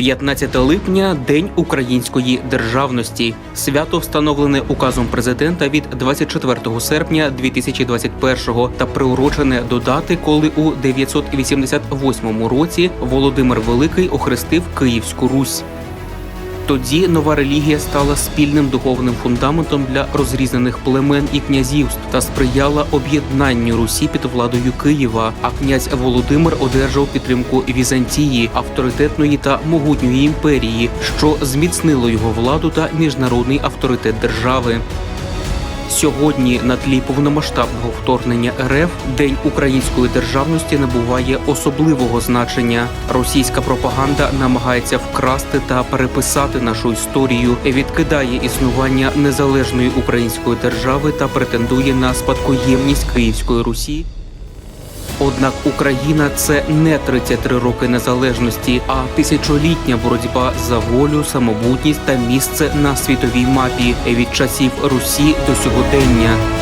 15 липня День української державності. Свято встановлене указом президента від 24 серпня 2021 та приурочене до дати, коли у 988 році Володимир Великий охрестив Київську Русь. Тоді нова релігія стала спільним духовним фундаментом для розрізнених племен і князівств та сприяла об'єднанню Русі під владою Києва. А князь Володимир одержав підтримку Візантії, авторитетної та могутньої імперії, що зміцнило його владу та міжнародний авторитет держави. Сьогодні на тлі повномасштабного вторгнення РФ День української державності набуває особливого значення. Російська пропаганда намагається вкрасти та переписати нашу історію, відкидає існування незалежної української держави та претендує на спадкоємність Київської Русі. Однак Україна це не 33 роки незалежності, а тисячолітня боротьба за волю, самобутність та місце на світовій мапі від часів Русі до сьогодення.